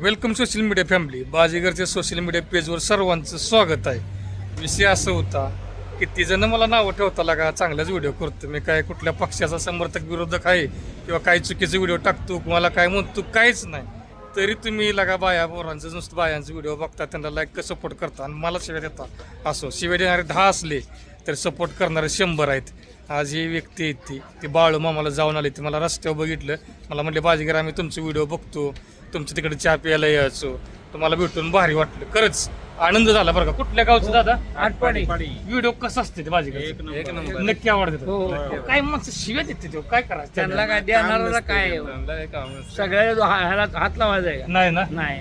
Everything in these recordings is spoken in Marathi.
Welcome social media family. बाजीगरच्या social media पेजवर सर्वांचं स्वागत आहे. विषय असं होता किती जण मला नावं ठेवता लागा चांगलाच व्हिडिओ करतो मी काय कुठल्या पक्षाचा समर्थक विरोधक आहे किंवा काही चुकीचे व्हिडिओ टाकतो मला काय म्हणतो काहीच नाही. तरी तुम्ही लगा बाया पोरांचं नुसतं बायांचे व्हिडिओ बघता त्यांना लाईक सपोर्ट करता आणि मला शिव्या देता. असो शिव्या देणारे दहा असले. तर सपोर्ट करणारे शंभर आहेत. आज ही व्यक्ती आहे ती. ती बाळू मामाला जाऊन आली. ती मला रस्त्यावर बघितलं. मला म्हणले बाजीगर आम्ही तुमचे व्हिडिओ बघतो. तुमच्या तिकडे चहा प्यायला यायचो. तुम्हाला भेटून भारी वाटलं. खरंच आनंद झाला बरं का. कुठल्या गावचं दादा? आटपाडी व्हिडिओ कसा असते ते बाजीगर एक नंबर. नक्की आवडते हो. काय माणसं शिव्या देते ते. काय करायचं? त्यांना काय देणारा काय? सगळ्या हात लावायचा? नाही ना? नाही.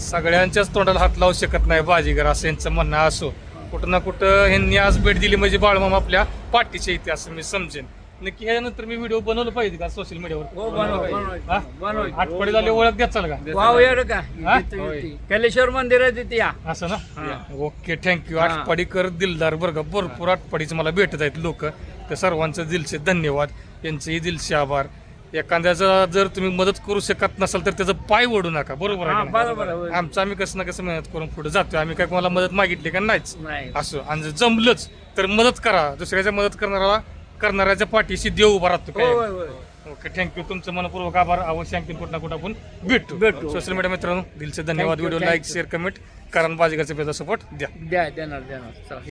सगळ्यांच्याच तोंडाला हात लावू शकत नाही बाजीगर असं यांचं म्हणणं असो. कुठं ना कुठं ह्यांनी आज भेट दिली म्हणजे बाळमामा आपल्या पाठीच्या इथे असं मी समजेन. नक्की ह्यानंतर मी व्हिडिओ बनवलं पाहिजे का सोशल हो मीडियावर आठवडे झाले ओळख द्या चाल का? हा? येते. कलेश्वर मंदिर आहे तिथे या. असं ना. Okay thank you. आठपाडीकर दिलदार बरं का? भरपूर आठपाडीचे मला भेटत आहेत लोक. तर सर्वांचं दिलचे धन्यवाद. यांचेही दिलचे आभार. एखाद्याचा जर तुम्ही मदत करू शकत नसाल तर त्याचं पाय ओढू नका. बरोबर आहे का? बरोबर आहे. आमचं आम्ही कसं ना कसं मेहनत करून पुढे जातोय. आम्ही काय कोणाला मदत मागितली का नाहीच. नाही. असं. आणि जर जमलंच तर मदत करा. दुसऱ्याच्या मदत करणारा करणाऱ्याच्या पाठीशी देव उभा राहतो होय, काय? होय, होय. ओके थँक्यू तुमचं मनपूर्वक आभार. अवश्य आणखी कुठं ना कुठं आपण भेटू. भेटू. सोशल मीडिया मित्रांनो दिलचे धन्यवाद. Thank you, video thank like you. Share comment कारण बाजीगाचा पेजा सपोर्ट द्या. द्या देणार देणार. चला.